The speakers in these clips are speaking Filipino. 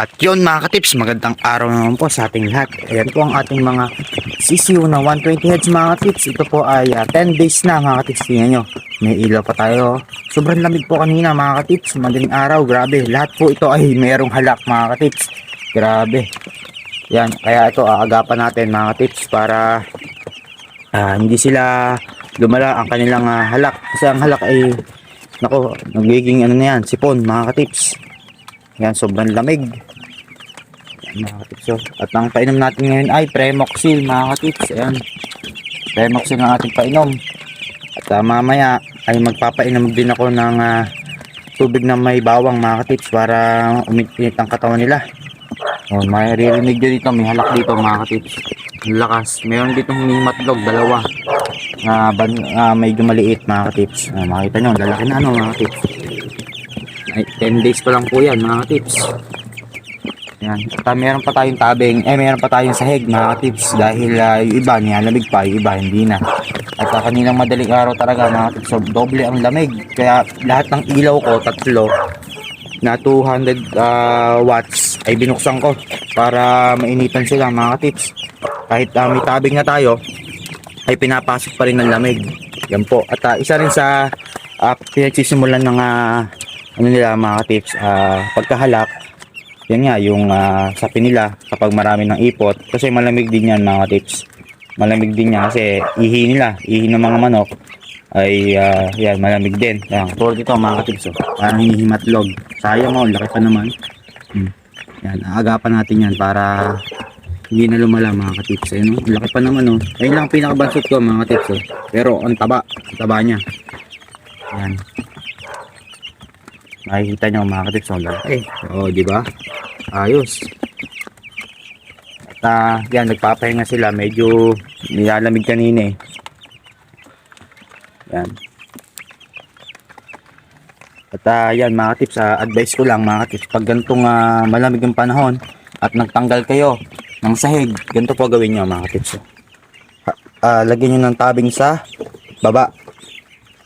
At yun mga katips, magandang araw naman po sa ating lahat. Ayan po ang ating mga CCU na 120 heads mga katips. Ito po ay ah, 10 days na mga katips. Tingnan nyo, may ilaw pa tayo. Sobrang lamig po kanina mga katips. Madaling araw, grabe. Lahat po ito ay mayroong halak mga katips. Grabe. Yan, kaya ito aagapan natin mga katips para ah, hindi sila lumala ang kanilang ah, halak. Kasi ang halak ay, nako, nagiging ano na yan, sipon mga katips. Yan, sobrang lamig. Yan, mga katips. oh. At ang painom natin ngayon ay Premoxil, mga katips. Ayan. Premoxil ang ating painom. At ah, mamaya ay magpapainom din ako ng ah, tubig na may bawang, mga katips, para umitinit ang katawan nila. Oh, may ririnig dito, may halak dito, mga katips. Lakas. Meron dito hinimatlog, dalawa. Na ban, ah, medyo maliit, mga katips. Ah, makita nyo, lalaki na, ano, mga katips. Ay, 10 days pa lang po yan mga tips. Yan. At uh, meron pa tayong tabing, eh meron pa tayong sahig mga tips dahil uh, yung iba nilalamig pa, yung iba hindi na. At uh, kanilang madaling araw talaga mga tips, so doble ang lamig. Kaya lahat ng ilaw ko, tatlo, na 200 uh, watts ay binuksan ko para mainitan sila mga tips. Kahit uh, may tabing na tayo, ay pinapasok pa rin ng lamig. Yan po. At uh, isa rin sa uh, pinagsisimulan ng uh, ano nila mga tips ah, pagkahalak yan nga yung ah, sapi nila kapag marami ng ipot. Kasi malamig din yan mga tips malamig din yan kasi ihi nila ihi ng mga manok ay ah, yan malamig din. Yan tulad ito mga tips oh. parang hinihimatlog. Sayang oh laki pa naman. Hmm. yan aagapan natin yan para hindi na lumala mga katips. Ayun oh, laki pa naman oh. Ayun lang ang pinakabansot ko mga tips oh. pero ang taba ang taba niya. Yan Nakikita nyo mga katips, ang lalaki. Oo, di ba? Ayos. At ah, yan, nagpapahinga sila. Medyo nilalamig kanina eh. Yan. At ah, yan mga tips, ah, advice ko lang mga tips, pag ganitong ah, malamig ang panahon at nagtanggal kayo ng sahig, ganito po gawin nyo mga tips. Ha, ah, lagyan nyo ng tabing sa baba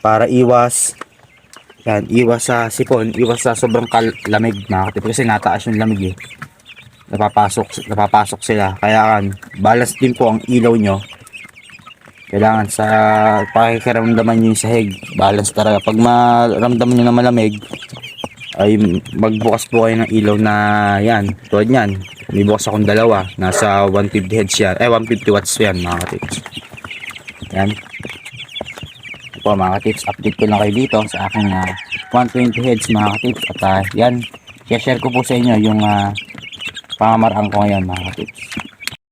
para iwas yan, iwas sa sipon, iwas sa sobrang kalamig mga katip kasi nataas yung lamig eh. Napapasok, napapasok sila. Kaya kan, balance din po ang ilaw nyo. Kailangan sa pakikiramdaman nyo yung sahig. Balance talaga. Pag maramdaman nyo na malamig, ay magbukas po kayo ng ilaw na yan. Tulad yan. May bukas akong dalawa. Nasa 150 heads yan. Eh, 150 watts yan mga katips. Yan po mga tips update ko lang kayo dito sa aking uh, 120 heads mga tips at uh, yan share ko po sa inyo yung uh, pamamaraan ko ngayon mga tips